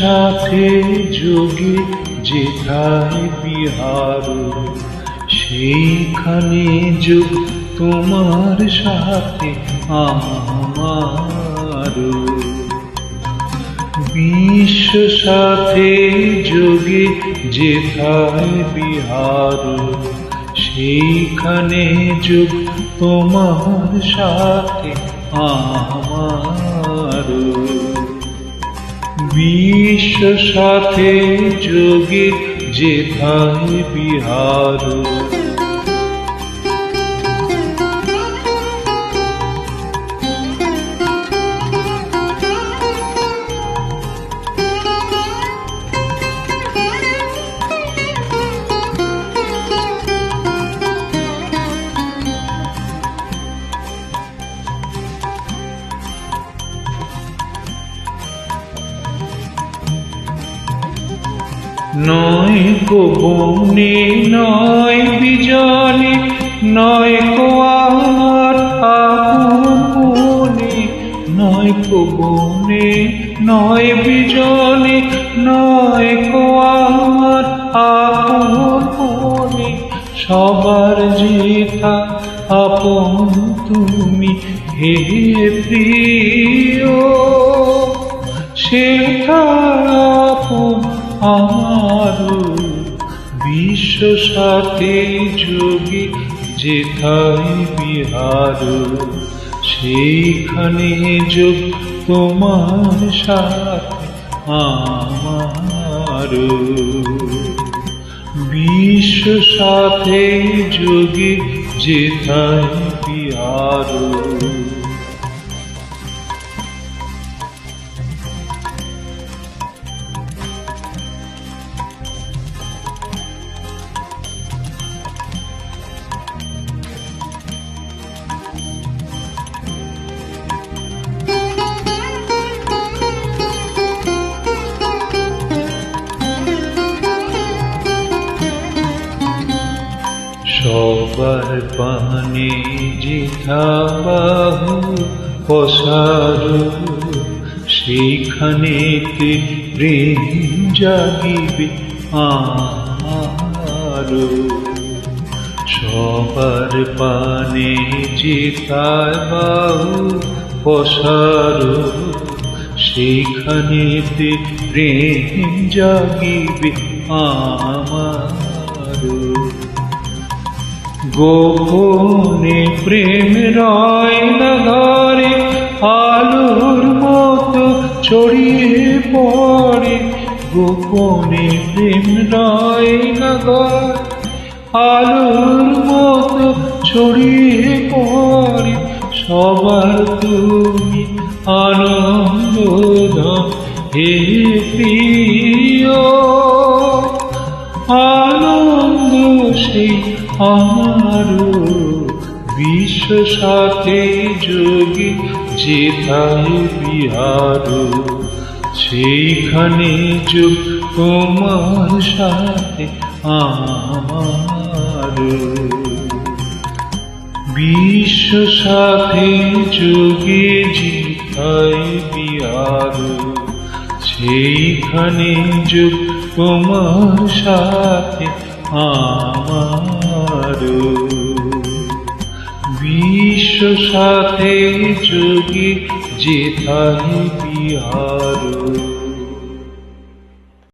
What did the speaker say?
সাথে যোগে যেথায় বিহার, সেইখানে যোগ তোমার সাথে আমার। বিশ্ব সাথে যোগে যেথায় বিহার, সেইখানে যোগ তোমার সাথে আমার। বিশ্ব সাথে যোগে যেথায় বিহার। নয় বনে, নয় বিজনে, নয় গো আমার আপনে নয় বনে, নয় বিজনে, নয় গো আমার আপনে সবার যেথা আপন তুমি হে প্রিয় সেটা আপন আমার বিশ্ব সাথে যোগী যেথায় বিহার, সেইখানে যোগ তোমার সাথে আমার বিশ্ব সাথে যোগী যেথায় বিহার সবার পানে যেথা বাহু পসার সেইখানেতে প্রেম জাগিবে সবার পানে যেথা বাহু পসার সেইখানেতে প্রেম জাগিবে আমার গোপনে প্রেম রয় না আলোর মতো ছড়িয়ে পড়ে। গোপনে প্রেম রয় না আলোর মতো ছড়িয়ে পড়ে। সবার তুমি আনন্দ হে প্রিয়। আনন্দ সেই আমার বিশ্ব সাথে যোগী যেথায় বিহার। সেইখানে যোগ তোমার সাথে আমার বিশ্ব সাথে যোগে যেথায় বিহার। সেইখানে যোগ তোমার সাথে আমার বিশ্ব সাথে যোগে যেথায় বিহার।